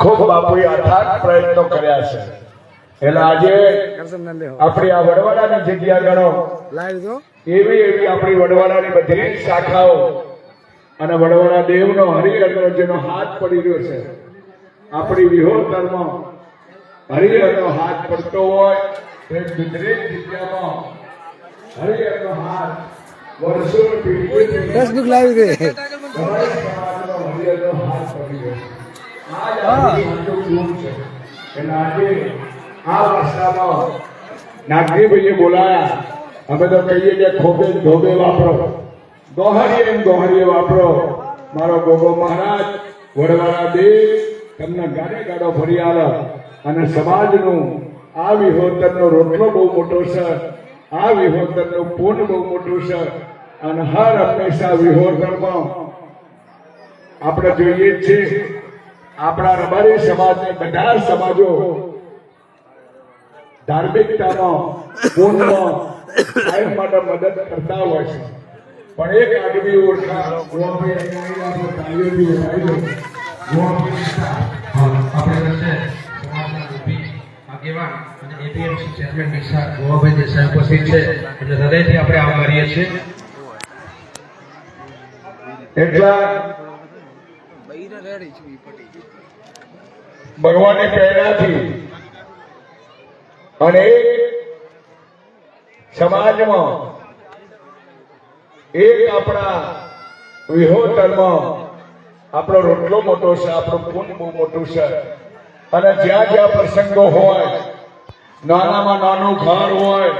ખૂબ બાપુએ અથાગ પ્રયત્નો કર્યા છે. એટલે આજે આપણી આ વડવાડાની જગ્યા ગણો. એવી એવી આપણી વડવાડાની બધી શાખાઓ અને વડવાડા દેવનો હરિહરનો જેનો હાથ પડી રહ્યો છે આપણી વિહોતરમાં હરિહરનો હાથ પડતો હોય તે દરેક જગ્યામાં હરિહરનો હાથ વર્ષો પેઢીઓથી ફેસબુક લાવી છે હરિહરનો હાથ પડી રહ્યો નાગરીભાઈએ બોલાયા. અમે તો કહીએ કે ખોબે ને અને આ રોટલો બહુ મોટો છે. આ વિહોતરનું પૂન બહુ મોટું છે. અને હર હંમેશા વિહોતરમાં આપણે જોઈએ છીએ આપણા રબારી સમાજને બધા સમાજો ધાર્મિકતામાં પૂર્ણમાં સાહેબ માટે મદદ કરતા હોય છે. પણ એક આગવી ઓળખા એટલે હૃદયથી આપણે આભારીએ છીએ એટલા ભગવાનની પ્રેરણાથી અને સમાજમાં એક આપણા વિહોતરમાં આપણો રોટલો મોટો છે, આપણું પુણ્ય બહુ મોટું છે. અને જ્યાં જ્યાં પ્રસંગો હોય, નાનામાં નાનું ઘર હોય,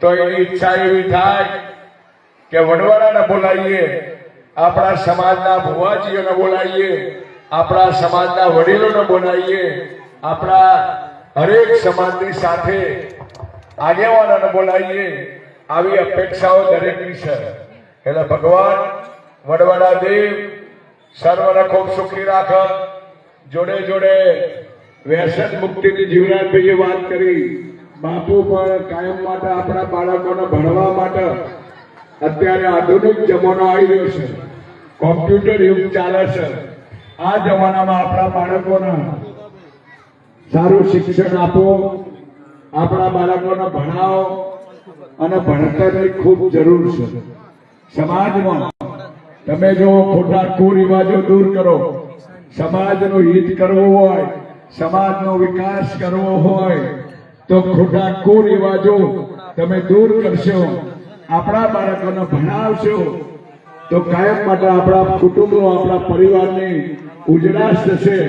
તો એની ઈચ્છા એવી થાય કે વડવાડાને બોલાવીએ. આપણા સમાજના ભુવાજીઓને બોલાવીએ, આપણા સમાજના વડીલોને બોલાવીએ, આપણા હરેક સમાજની સાથે આગેવાનોને બોલાવીએ, આવી અપેક્ષાઓ દરેકની છે. એટલે ભગવાન વડવાડા દેવ, સર્વને ખૂબ સુખી રાખ જોડે જોડે વ્યસન મુક્તિની જીવરાજભાઈએ વાત કરી. બાપુ પણ કાયમ માટે આપણા બાળકોને ભણવા માટે અત્યારે આધુનિક જમાનો આવી ગયો છે. કોમ્પ્યુટર યુગ ચાલે છે. આ જમાનામાં આપણા બાળકોને સારું શિક્ષણ આપો, આપણા બાળકોને ભણાવો અને ભણતરની ખૂબ જરૂર છે. સમાજમાં તમે જો ખોટા કુરિવાજો દૂર કરો, સમાજનું હિત કરવું હોય, સમાજનો વિકાસ કરવો હોય, તો ખોટા કુરિવાજો તમે દૂર કરશો. આપણા બાળકોને ભણાવશો તો કાયમ માટે આપણા કુટુંબનો, આપણા પરિવારની ઉજળાશ થશે.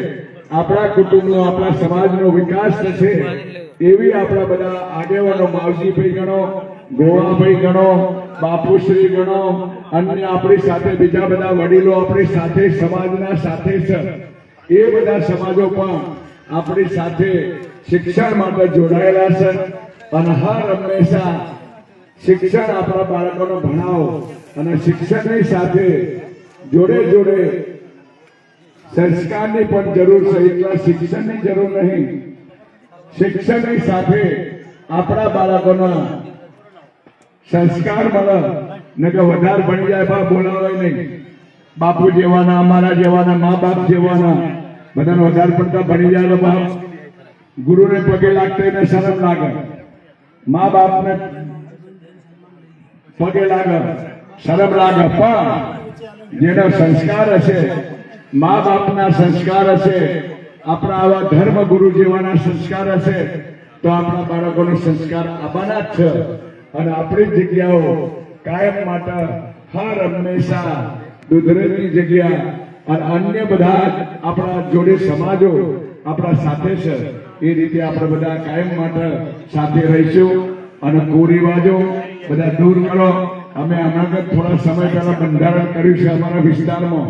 આપણા કુટુંબનો, આપણા સમાજનો વિકાસ થશે. એવી આપણા બધા આગેવાનો, માવજીભાઈ ગણો, ગોવાભાઈ ગણો, બાપુશ્રી ગણો, અન્ય આપણી સાથે બીજા બધા વડીલો આપણી સાથે, સમાજના સાથે છે. એ બધા સમાજો પણ આપણી સાથે શિક્ષણ માટે જોડાયેલા છે. અને હર હંમેશા શિક્ષણ આપણા બાળકોને ભણાવો અને શિક્ષણની સાથે જોડે જોડે સંસ્કારની પણ જરૂર છે. એટલા શિક્ષણની જરૂર નહીં. શિક્ષણની સાથે આપણા બાળકોના સંસ્કાર મળે. ને કે વધારે ભણી જાય પણ બોલાવાય નહીં. બાપુ જેવાના, અમારા જેવાના મા બાપ જેવાના. બધાને વધારે પડતા ભણી જાય બાપ ગુરુને પગે લાગતા એને શરમ લાગે. મા બાપને પગે લાગે, શરમ લાગે, પણ જેનો સંસ્કાર હશે મા બાપના સંસ્કાર હશે, આપણા આવા ધર્મ ગુરુ જેવાના સંસ્કાર હશે, તો આપણા બાળકોનો સંસ્કાર આવવાના જ છે. અને આપણી જગ્યાઓ કાયમ માટે હર હંમેશા દુધરેની જગ્યા અને અન્ય બધા આપણા જોડે સમાજો આપણા સાથે છે. એ રીતે આપણે બધા કાયમ માટે સાથે રહીશું અને કુરિવાજો બધા દૂર કરો. અમે હમણાં થોડા સમય પહેલા બંધારણ કર્યું છે અમારા વિસ્તારમાં.